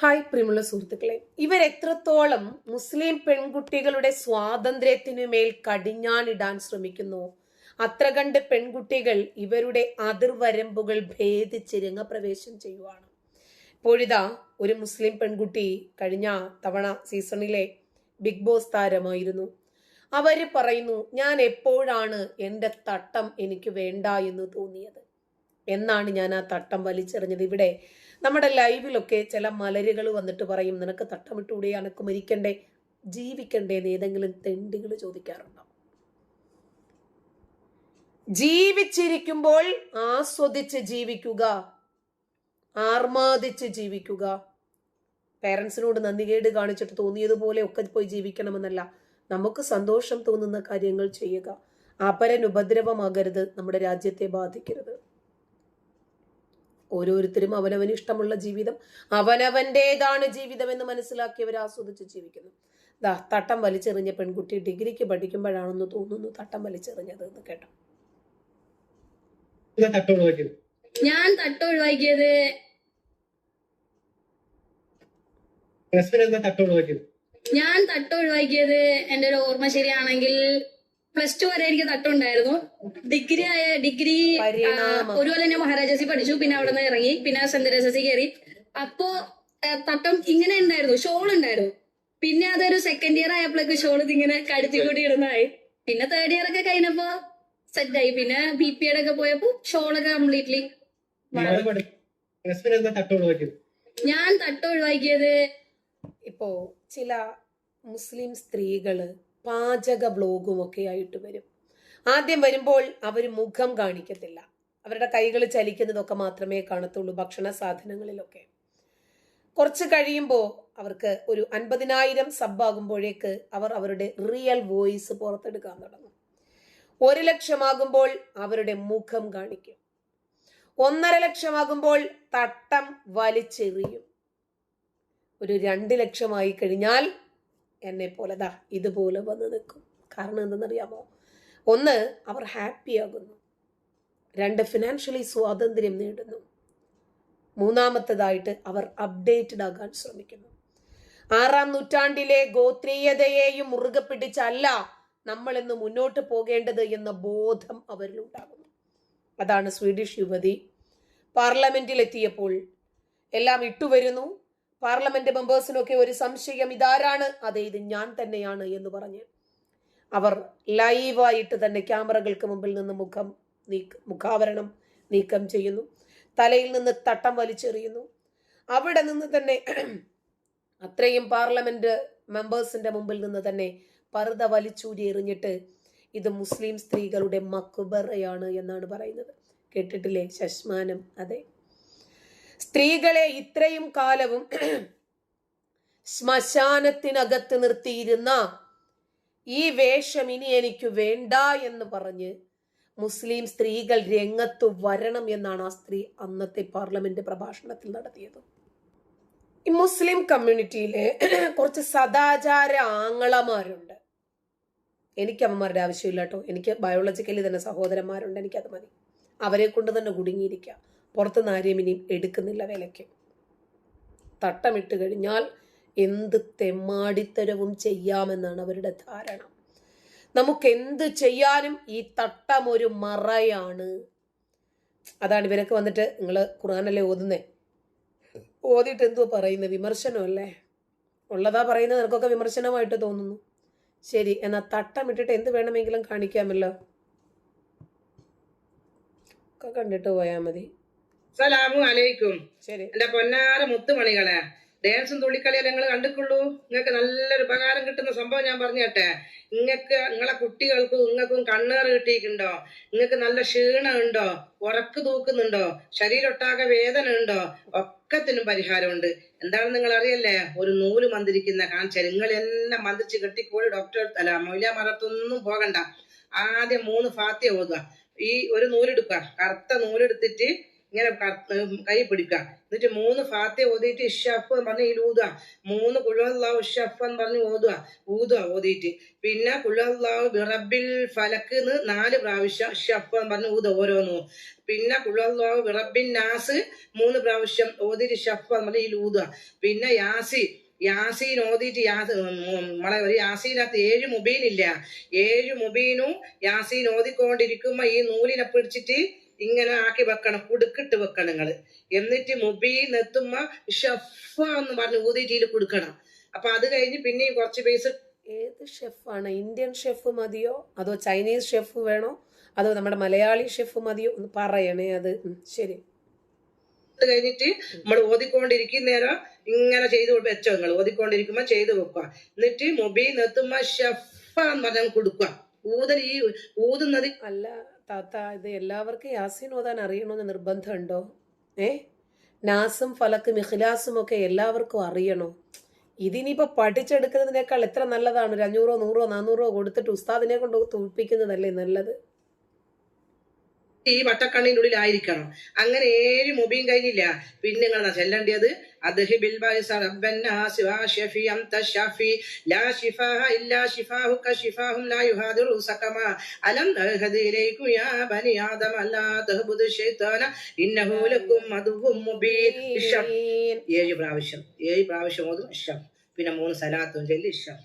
Hi പ്രിയമുള്ള സുഹൃത്തുക്കളെ. ഇവർ എത്രത്തോളം മുസ്ലിം പെൺകുട്ടികളുടെ സ്വാതന്ത്ര്യത്തിനു മേൽ കടിഞ്ഞാണിടാൻ ശ്രമിക്കുന്നു? അത്ര കണ്ട് പെൺകുട്ടികൾ ഇവരുടെ അതിർവരമ്പുകൾ ഭേദിച്ച് രംഗപ്രവേശം ചെയ്യുവാണ്. ഇപ്പോഴിതാ ഒരു മുസ്ലിം പെൺകുട്ടി കഴിഞ്ഞ തവണ സീസണിലെ ബിഗ് ബോസ് താരമായിരുന്നു. അവർ പറയുന്നു ഞാൻ എപ്പോഴാണ് എന്റെ തട്ടം എനിക്ക് വേണ്ട എന്ന് തോന്നിയത്? എന്നാണ് ഞാൻ ആ തട്ടം വലിച്ചെറിഞ്ഞത്. ഇവിടെ നമ്മുടെ ലൈവിലൊക്കെ ചില മലരുകൾ വന്നിട്ട് പറയും നിനക്ക് തട്ടമിട്ടൂടെ അനക്ക് മരിക്കണ്ടേ? ജീവിക്കണ്ടേ? എന്ന് ഏതെങ്കിലും തെണ്ടികൾ ചോദിക്കാറുണ്ടോ ജീവിച്ചിരിക്കുമ്പോൾ ആസ്വദിച്ച് ജീവിക്കുക ആർമാദിച്ച് ജീവിക്കുക. പേരൻസിനോട് നന്ദികേട് കാണിച്ചിട്ട് തോന്നിയതുപോലെ ഒക്കെ പോയി ജീവിക്കണമെന്നല്ല. നമുക്ക് സന്തോഷം തോന്നുന്ന കാര്യങ്ങൾ ചെയ്യുക. അപരൻ ഉപദ്രവമാകരുത് നമ്മുടെ രാജ്യത്തെ ബാധിക്കരുത്. ഓരോരുത്തരും അവനവന് ഇഷ്ടമുള്ള ജീവിതം അവനവന്റെതാണ് ജീവിതം എന്ന് മനസ്സിലാക്കിയവർ ആസ്വദിച്ച് ജീവിക്കുന്നു. ദാ തട്ടം വലിച്ചെറിഞ്ഞ പെൺകുട്ടി ഡിഗ്രിക്ക് പഠിക്കുമ്പോഴാണെന്ന് തോന്നുന്നു തട്ടം വലിച്ചെറിഞ്ഞത് എന്ന് കേട്ടോ. ഞാൻ തട്ടം ഒഴിവാക്കിയത് ഞാൻ തട്ട ഒഴിവാക്കിയത് എന്റെ ഒരു ഓർമ്മ ശരിയാണെങ്കിൽ പ്ലസ് ടു വരെ എനിക്ക് തട്ടുണ്ടായിരുന്നു. ഡിഗ്രി ആയ ഡിഗ്രി ഒരുപോലെ തന്നെ ഒരു കൊല്ലം ഞാൻ മഹാരാജാസി പഠിച്ചു. പിന്നെ അവിടെ നിന്ന് ഇറങ്ങി. പിന്നെ സെന്റ് തെരേസസി കയറി. അപ്പോ തട്ടം ഇങ്ങനെ ഉണ്ടായിരുന്നു. ഷോൾ ഉണ്ടായിരുന്നു. പിന്നെ അതൊരു സെക്കൻഡ് ഇയർ ആയപ്പോഴേക്ക് ഷോൾ ഇതിങ്ങനെ കൂടി ഇടുന്നതായി. പിന്നെ തേർഡ് ഇയർ ഒക്കെ കഴിഞ്ഞപ്പോ സെറ്റായി പിന്നെ ബി പി എഡ് ഒക്കെ പോയപ്പോ ഷോളൊക്കെ കംപ്ലീറ്റ്ലി ഞാൻ തട്ട ഒഴിവാക്കിയത് ഇപ്പോ ചില മുസ്ലിം സ്ത്രീകൾ പാചക ബ്ലോഗും ഒക്കെ ആയിട്ട് വരും. ആദ്യം വരുമ്പോൾ അവർ മുഖം കാണിക്കത്തില്ല. അവരുടെ കൈകൾ ചലിക്കുന്നതൊക്കെ മാത്രമേ കാണത്തുള്ളൂ ഭക്ഷണ സാധനങ്ങളിലൊക്കെ. കുറച്ച് കഴിയുമ്പോൾ അവർക്ക് ഒരു അൻപതിനായിരം സബ്ബാകുമ്പോഴേക്ക് അവർ അവരുടെ റിയൽ വോയിസ് പുറത്തെടുക്കാൻ തുടങ്ങും. ഒരു ലക്ഷമാകുമ്പോൾ അവരുടെ മുഖം കാണിക്കും. ഒന്നര ലക്ഷമാകുമ്പോൾ തട്ടം വലിച്ചെറിയും. ഒരു രണ്ട് ലക്ഷമായി കഴിഞ്ഞാൽ എന്നെ പോലെ ദാ ഇതുപോലെ വന്ന് നിൽക്കും. കാരണം എന്തെന്നറിയാമോ? ഒന്ന് അവർ ഹാപ്പിയാകുന്നു രണ്ട് ഫിനാൻഷ്യലി സ്വാതന്ത്ര്യം നേടുന്നു. മൂന്നാമത്തേതായിട്ട് അവർ അപ്ഡേറ്റഡ് ആകാൻ ശ്രമിക്കുന്നു. ആറാം നൂറ്റാണ്ടിലെ ഗോത്രീയതയെയും മുറുകെ പിടിച്ചല്ല നമ്മൾ ഇന്ന് മുന്നോട്ട് പോകേണ്ടത് എന്ന ബോധം അവരിലുണ്ടാകുന്നു. അതാണ് സ്വീഡിഷ് യുവതി. പാർലമെന്റിൽ എത്തിയപ്പോൾ എല്ലാം ഇട്ടുവരുന്നു. പാർലമെന്റ് മെമ്പേഴ്സിനൊക്കെ ഒരു സംശയം ഇതാരാണ്? അതെ ഇത് ഞാൻ തന്നെയാണ് എന്ന് പറഞ്ഞ് അവർ ലൈവായിട്ട് തന്നെ ക്യാമറകൾക്ക് മുമ്പിൽ നിന്ന് മുഖം നീക്ക മുഖാവരണം നീക്കം ചെയ്യുന്നു. തലയിൽ നിന്ന് തട്ടം വലിച്ചെറിയുന്നു. അവിടെ നിന്ന് തന്നെ അത്രയും പാർലമെന്റ് മെമ്പേഴ്സിന്റെ മുമ്പിൽ നിന്ന് തന്നെ പർദ വലിച്ചൂരി എറിഞ്ഞിട്ട് ഇത് മുസ്ലിം സ്ത്രീകളുടെ മക്കുബറയാണ് എന്നാണ് പറയുന്നത്. കേട്ടിട്ടില്ലേ? ശശ്മാനം അതെ. സ്ത്രീകളെ ഇത്രയും കാലവും ശ്മശാനത്തിനകത്ത് നിർത്തിയിരുന്ന ഈ വേഷം ഇനി എനിക്ക് വേണ്ട എന്ന് പറഞ്ഞ് മുസ്ലിം സ്ത്രീകൾ രംഗത്ത് വരണം എന്നാണ് ആ സ്ത്രീ അന്നത്തെ പാർലമെന്റ് പ്രഭാഷണത്തിൽ നടത്തിയത്. ഈ മുസ്ലിം കമ്മ്യൂണിറ്റിയിലെ കുറച്ച് സദാചാര ആങ്ങളമാരുണ്ട്. എനിക്ക് അമ്മമാരുടെ ആവശ്യമില്ല കേട്ടോ. എനിക്ക് ബയോളജിക്കലി തന്നെ സഹോദരന്മാരുണ്ട്. എനിക്കത് മതി. അവരെ കൊണ്ട് തന്നെ കുടുങ്ങിയിരിക്കാം പുറത്തുനിന്ന് ആരെയും ഇനിയും എടുക്കുന്നില്ല വിലയ്ക്ക്. തട്ടമിട്ട് കഴിഞ്ഞാൽ എന്ത് തെമ്മാടിത്തരവും ചെയ്യാമെന്നാണ് അവരുടെ ധാരണ. നമുക്ക് എന്ത് ചെയ്യാനും ഈ തട്ടം ഒരു മറയാണ്. അതാണ് ഇവരൊക്കെ വന്നിട്ട് നിങ്ങൾ ഖുറാനല്ലേ ഓതുന്നേ? ഓതിയിട്ട് എന്തോ പറയുന്നത് വിമർശനമല്ലേ? ഉള്ളതാ പറയുന്നത് നിനക്കൊക്കെ വിമർശനമായിട്ട് തോന്നുന്നു. ശരി എന്നാ തട്ടമിട്ടിട്ട് എന്ത് വേണമെങ്കിലും കാണിക്കാമല്ലോ. ഒക്കെ കണ്ടിട്ട് പോയാൽ മതി. സലാമു അലൈക്കും. എന്റെ പൊന്നാര മുത്തുമണികളെ ഡാൻസും തുള്ളിക്കളിയെ നിങ്ങൾ കണ്ടിട്ടുള്ളൂ? നിങ്ങൾക്ക് നല്ലൊരു ഉപകാരം കിട്ടുന്ന സംഭവം ഞാൻ പറഞ്ഞട്ടെ നിങ്ങൾക്ക് നിങ്ങളെ കുട്ടികൾക്കും നിങ്ങൾക്കും കണ്ണേറ് കിട്ടിയിട്ടുണ്ടോ? നിങ്ങൾക്ക് നല്ല ക്ഷീണം ഉണ്ടോ? ഉറക്ക് തൂക്കുന്നുണ്ടോ? ശരീരൊട്ടാകെ വേദന ഉണ്ടോ? ഒക്കത്തിനും പരിഹാരമുണ്ട്. എന്താണെന്ന് നിങ്ങൾ അറിയല്ലേ? ഒരു നൂൽ മന്ത്രിക്കുന്ന കാണിച്ചാൽ നിങ്ങൾ എല്ലാം മന്ത്രിച്ച് കെട്ടിക്കോളി ഡോക്ടർ അല്ല മൊയില മറത്തൊന്നും പോകണ്ട. ആദ്യം മൂന്ന് ഫാത്തിയ ഓതുക. ഈ ഒരു നൂലെടുക്കുക കറുത്ത നൂലെടുത്തിട്ട് ഇങ്ങനെ ക- പിടിക്കുക. എന്നിട്ട് മൂന്ന് ഫാത്തെ ഓതിയിട്ട് ഇഷഫ് എന്ന് പറഞ്ഞ് ഇതിൽ ഊതുക. മൂന്ന് കുഴല്ലാവ് ഇഷഫ് എന്ന് പറഞ്ഞ് ഓതുക. ഊതുക ഓതിയിട്ട് പിന്നെ കുഴല്ലാവ് ബിറബിൽ ഫലക്ക് എന്ന് നാല് പ്രാവശ്യം ഇഷഫ് എന്ന് പറഞ്ഞ് ഊതുക ഓരോന്നു. പിന്നെ കുഴല്ലാവ് ബിറബിൻ നാസ് മൂന്ന് പ്രാവശ്യം ഓതിയിട്ട് ഇഷഫ് എന്ന് പറഞ്ഞ് ഇതിൽ ഊതുക. പിന്നെ യാസി യാസീൻ ഓതിയിട്ട് യാസ് നമ്മളെ ഒരു യാസീനകത്ത് ഏഴ് ഇല്ല. ഏഴ് മുബീനും യാസീൻ ഓതിക്കൊണ്ടിരിക്കുമ്പോ ഈ നൂലിനെ പിടിച്ചിട്ട് ഇങ്ങനെ ആക്കി വെക്കണം കുടുക്കിട്ട് വെക്കണം നിങ്ങൾ എന്നിട്ട് മൊബൈൽ എത്തുമ്പോ ഷഫ എന്ന് പറഞ്ഞ് ഊതിയിട്ട് ഇതിൽ കൊടുക്കണം. അപ്പൊ അത് കഴിഞ്ഞ് പിന്നെയും കുറച്ച് പേസ് ഏത് ഷെഫാണ്? ഇന്ത്യൻ ഷെഫ് മതിയോ? അതോ ചൈനീസ് ഷെഫ് വേണോ? അതോ നമ്മുടെ മലയാളി ഷെഫ് മതിയോ? ഒന്ന് പറയണേ അത്. ശരി. അത് കഴിഞ്ഞിട്ട് നമ്മൾ ഓതിക്കൊണ്ടിരിക്കുന്ന നേരം ഇങ്ങനെ ചെയ്ത് വെച്ചോ നിങ്ങൾ ഓതിക്കൊണ്ടിരിക്കുമ്പോ ചെയ്ത് വെക്കുക. എന്നിട്ട് മൊബൈൽ എത്തുമ്പോ ഷെഫ് എന്ന് പറഞ്ഞ് കൊടുക്കുക. ഊതൽ ഈ ഊതുന്നത് അല്ല താത്ത ഇത് എല്ലാവർക്കും യാസീൻ ഓതാൻ അറിയണമെന്ന് നിർബന്ധമുണ്ടോ? ഏ? നാസും ഫലക്കും ഇഖ്ലാസും ഒക്കെ എല്ലാവർക്കും അറിയണോ. ഇതിനിപ്പോ പഠിച്ചെടുക്കുന്നതിനേക്കാൾ എത്ര നല്ലതാണ്? ഒരു അഞ്ഞൂറോ നൂറോ നാനൂറോ കൊടുത്തിട്ട് ഉസ്താദിനെ കൊണ്ട് തോൽപ്പിക്കുന്നതല്ലേ നല്ലത്? ഈ വട്ടക്കണ്ണിനുള്ളിലായിരിക്കണം. അങ്ങനെ ഏഴ് മുബീൻ കഴിഞ്ഞില്ല. പിന്നെ നിങ്ങൾ ചെല്ലേണ്ടത് അദ്ഹി ബിൽ ബൈസ റബ്ബന്നാ വാ ഷഫി അൻത ഷഫി ലാ ശിഫാഹ ഇല്ലാ ശിഫാഹുക ശിഫാഹും ലാ യുഹാദിറു സഖമ. അലം നഹദി ഇലൈക്കും യാ ബനി ആദം അല്ലാ തഹബുദു ശൈത്താന. ഇന്നഹു ലക്കും മദുവും മുബീൻ. ഇഷം ഏഴ് പ്രാവശ്യം. ഏഴ് പ്രാവശ്യം ഓതും ഇഷം പിന്നെ മൂന്ന് സലാത്തും ചൊല്ലി ഇഷ്ടം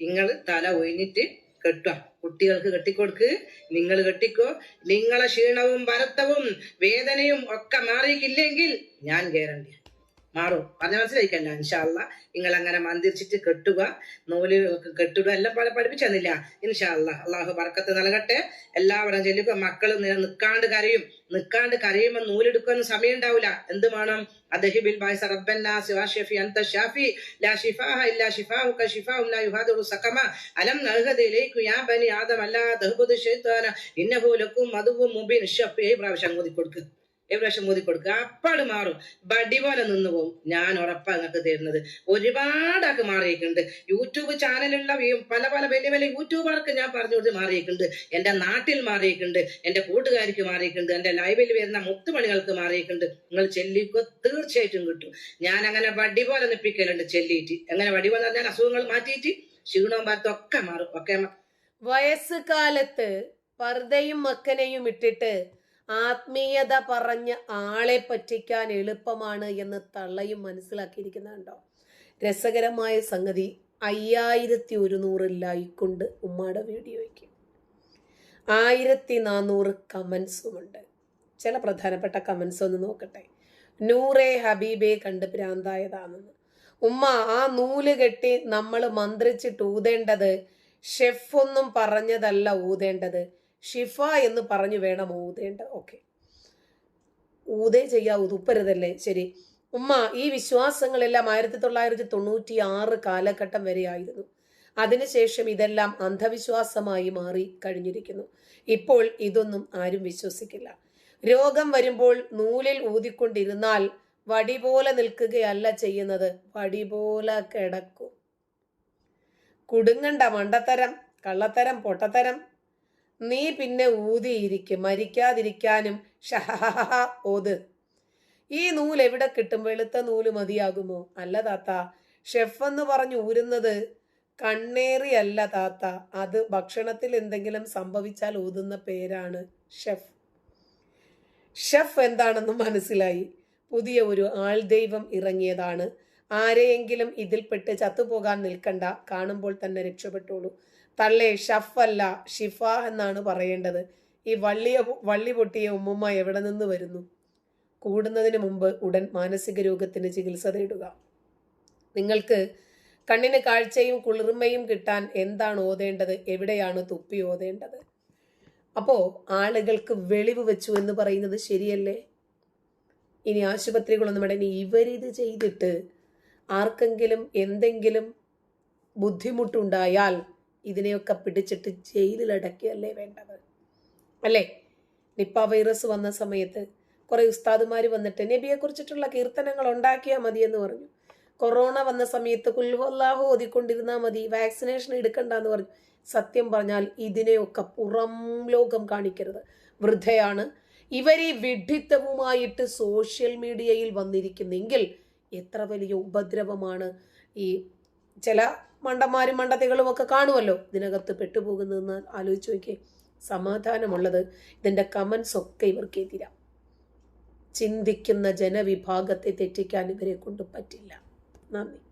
നിങ്ങൾ തല ഒഴിഞ്ഞിട്ട് കെട്ടുക. കുട്ടികൾക്ക് കെട്ടിക്കൊടുക്ക് നിങ്ങൾ കെട്ടിക്കോ. നിങ്ങളെ ക്ഷീണവും ഭരത്തവും വേദനയും ഒക്കെ മാറിയിട്ടില്ലെങ്കിൽ ഞാൻ ഗ്യാരണ്ടി മാറും. പറഞ്ഞ മനസ്സിലായിക്കല്ല? ഇൻഷാല്ല നിങ്ങൾ അങ്ങനെ മന്ദിരിച്ചിട്ട് കെട്ടുക നൂൽ കെട്ടുക എല്ലാം പല പഠിപ്പിച്ചു ഇൻഷാല്ല അള്ളാഹു ബർക്കത്ത് നൽകട്ടെ. എല്ലാവരും ചെല്ലുക മക്കൾ നിൽക്കാണ്ട് കരയും. നിൽക്കാണ്ട് കരയുമ്പോൾ നൂലെടുക്കാനും സമയം ഉണ്ടാവില്ല എന്ത് വേണം? വാ ഷഫി അൻത ഷാഫി. ലാ ഷിഫാഹ ഇല്ലാ ഷിഫാഉം ലാ സഖമ. അലം യാ ബനി ആദം അല്ലാ ഇന്നഹു ലക്കും കൊടുക്കുക പ്രാവശ്യം മോദി കൊടുക്കുക അപ്പാട് മാറും. ബടി പോലെ നിന്ന് പോകും ഞാൻ ഉറപ്പാ നിങ്ങൾക്ക് തരുന്നത്. ഒരുപാടാക്ക് മാറിയിട്ടുണ്ട്. യൂട്യൂബ് ചാനലുള്ള പല പല വലിയ വലിയ യൂട്യൂബർക്ക് ഞാൻ പറഞ്ഞു കൊടുത്ത് മാറിയിട്ടുണ്ട്. എന്റെ നാട്ടിൽ മാറിയിട്ടുണ്ട്. എന്റെ കൂട്ടുകാർക്ക് മാറിയിട്ടുണ്ട്. എന്റെ ലൈവിൽ വരുന്ന മുത്തുമണികൾക്ക് മാറിയിട്ടുണ്ട്. നിങ്ങൾ ചെല്ലിക്കോ തീർച്ചയായിട്ടും കിട്ടും. ഞാൻ അങ്ങനെ വടി പോലെ നിപ്പിക്കലുണ്ട് ചെല്ലിയിട്ട്. അങ്ങനെ വടി പോലെ പറഞ്ഞാൽ അസുഖങ്ങൾ മാറ്റിയിട്ട് ക്ഷീണവും ഭാരത്തൊക്കെ മാറും. ഒക്കെ വയസ്സുകാലത്ത് പർദ്ദയും മക്കനെയും ഇട്ടിട്ട് ആത്മീയത പറഞ്ഞ് ആളെ പറ്റിക്കാൻ എളുപ്പമാണ് എന്ന് തള്ളയും മനസ്സിലാക്കിയിരിക്കുന്നുണ്ടോ? രസകരമായ സംഗതി അയ്യായിരത്തി ഒരുന്നൂറ് ലൈക്കുണ്ട് ഉമ്മയുടെ വീഡിയോയ്ക്ക്. ആയിരത്തി നാനൂറ് കമൻസുമുണ്ട്. ചില പ്രധാനപ്പെട്ട കമൻസ് ഒന്ന് നോക്കട്ടെ. നൂറെ ഹബീബെ കണ്ട് ഭ്രാന്തായതാണെന്ന്. ഉമ്മ ആ നൂൽ കെട്ടി നമ്മൾ മന്ത്രിച്ചിട്ട് ഊതേണ്ടത് ഷെഫൊന്നും പറഞ്ഞതല്ല ഊതേണ്ടത്. ഷിഫ എന്ന് പറഞ്ഞു വേണം ഊതേണ്ട. ഓക്കെ ഊതേ ചെയ്യാ ഉതുപ്പരുതല്ലേ? ശരി. ഉമ്മ ഈ വിശ്വാസങ്ങളെല്ലാം ആയിരത്തി തൊള്ളായിരത്തി തൊണ്ണൂറ്റി ആറ് കാലഘട്ടം വരെയായിരുന്നു അതിനുശേഷം ഇതെല്ലാം അന്ധവിശ്വാസമായി മാറി കഴിഞ്ഞിരിക്കുന്നു. ഇപ്പോൾ ഇതൊന്നും ആരും വിശ്വസിക്കില്ല. രോഗം വരുമ്പോൾ നൂലിൽ ഊതിക്കൊണ്ടിരുന്നാൽ വടി പോലെ നിൽക്കുകയല്ല ചെയ്യുന്നത്. വടി പോലെ കിടക്കും. കുടുങ്ങണ്ട മണ്ടത്തരം കള്ളത്തരം പൊട്ടത്തരം നീ പിന്നെ ഊതിയിരിക്കും മരിക്കാതിരിക്കാനും. ഓത്. ഈ നൂൽ എവിടെ കിട്ടും? വെളുത്ത നൂൽ മതിയാകുമോ? അല്ല താത്ത. ഷെഫ് എന്ന് പറഞ്ഞു ഊരുന്നത് കണ്ണേറിയല്ല താത്ത. അത് ഭക്ഷണത്തിൽ എന്തെങ്കിലും സംഭവിച്ചാൽ ഊതുന്ന പേരാണ് ഷെഫ്. ഷെഫ് എന്താണെന്ന് മനസ്സിലായി. പുതിയ ഒരു ആൾ ദൈവം ഇറങ്ങിയതാണ്. ആരെയെങ്കിലും ഇതിൽപ്പെട്ട് ചത്തുപോകാൻ നിൽക്കണ്ട. കാണുമ്പോൾ തന്നെ രക്ഷപ്പെട്ടോളൂ. തള്ളേ ഷഫല്ല ഷിഫ എന്നാണ് പറയേണ്ടത്. ഈ വള്ളിയ വള്ളി പൊട്ടിയ ഉമ്മുമ്മ എവിടെ നിന്ന് വരുന്നു? കൂടുന്നതിന് മുമ്പ് ഉടൻ മാനസിക രോഗത്തിന് ചികിത്സ തേടുക. നിങ്ങൾക്ക് കണ്ണിന് കാഴ്ചയും കുളിർമയും കിട്ടാൻ എന്താണ് ഓതേണ്ടത്? എവിടെയാണ് തുപ്പി ഓതേണ്ടത്? അപ്പോൾ ആളുകൾക്ക് വെളിവ് വെച്ചു എന്ന് പറയുന്നത് ശരിയല്ലേ? ഇനി ആശുപത്രികളൊന്നും വേണ്ട ഇനി ഇവരിത് ചെയ്തിട്ട് ആർക്കെങ്കിലും എന്തെങ്കിലും ബുദ്ധിമുട്ടുണ്ടായാൽ ഇതിനെയൊക്കെ പിടിച്ചിട്ട് ജയിലിലടക്കിയല്ലേ വേണ്ടത്? അല്ലേ? നിപ്പ വൈറസ് വന്ന സമയത്ത് കുറേ ഉസ്താദുമാർ വന്നിട്ട് നബിയെ കുറിച്ചിട്ടുള്ള കീർത്തനങ്ങൾ ഉണ്ടാക്കിയാൽ മതി എന്ന് പറഞ്ഞു. കൊറോണ വന്ന സമയത്ത് കുൽഹുല്ലാഹു ഓതിക്കൊണ്ടിരുന്നാൽ മതി വാക്സിനേഷൻ എടുക്കണ്ട എന്ന് പറഞ്ഞു. സത്യം പറഞ്ഞാൽ ഇതിനെയൊക്കെ പുറം ലോകം കാണിക്കരുത്. വൃദ്ധയാണ് ഇവർ ഈ വിഡിത്തവുമായിട്ട് സോഷ്യൽ മീഡിയയിൽ വന്നിരിക്കുന്നെങ്കിൽ എത്ര വലിയ ഉപദ്രവമാണ് ഈ ചില മണ്ടന്മാരും മണ്ടത്തികളും ഒക്കെ കാണുമല്ലോ. ഇതിനകത്ത് പെട്ടുപോകുന്നതെന്ന് ആലോചിച്ച് നോക്കിയേ. സമാധാനമുള്ളത്. ഇതിന്റെ കമൻസ് ഒക്കെ ഇവർക്ക് എതിരാ. ചിന്തിക്കുന്ന ജനവിഭാഗത്തെ തെറ്റിക്കാൻ ഇവരെ കൊണ്ട് പറ്റില്ല. നന്ദി.